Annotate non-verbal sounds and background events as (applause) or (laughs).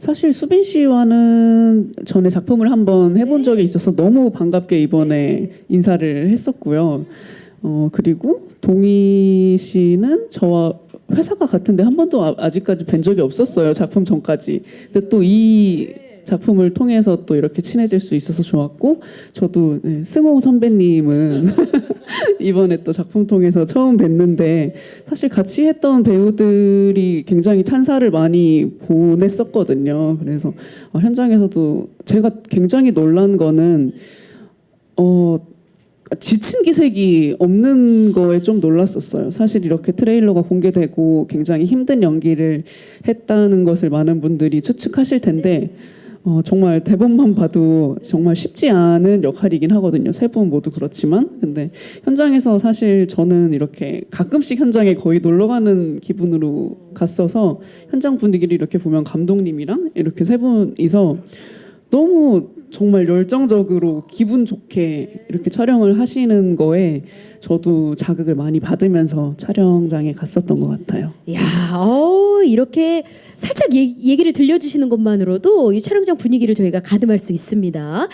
사실 수빈 씨와는 전에 작품을 한번 해본 적이 있어서 너무 반갑게 이번에 인사를 했었고요. 어 그리고 동희 씨는 저와 회사가 같은데 한 번도 아- 아직까지 뵌 적이 없었어요. 작품 전까지. 근데 또이 작품을 통해서 또 이렇게 친해질 수 있어서 좋았고 저도 네, 승호 선배님은 (laughs) 이번에 또 작품 통해서 처음 뵀는데 사실 같이 했던 배우들이 굉장히 찬사를 많이 보냈었거든요. 그래서 어, 현장에서도 제가 굉장히 놀란 거는 어 지친 기색이 없는 거에 좀 놀랐었어요. 사실 이렇게 트레일러가 공개되고 굉장히 힘든 연기를 했다는 것을 많은 분들이 추측하실 텐데 어, 정말 대본만 봐도 정말 쉽지 않은 역할이긴 하거든요. 세 분 모두 그렇지만 근데 현장에서 사실 저는 이렇게 가끔씩 현장에 거의 놀러 가는 기분으로 갔어서 현장 분위기를 이렇게 보면 감독님이랑 이렇게 세 분이서 너무 정말 열정적으로 기분 좋게 이렇게 촬영을 하시는 거에 저도 자극을 많이 받으면서 촬영장에 갔었던 것 같아요. 야, 어, 이렇게 살짝 얘- 얘기를 들려주시는 것만으로도 이 촬영장 분위기를 저희가 가늠할 수 있습니다.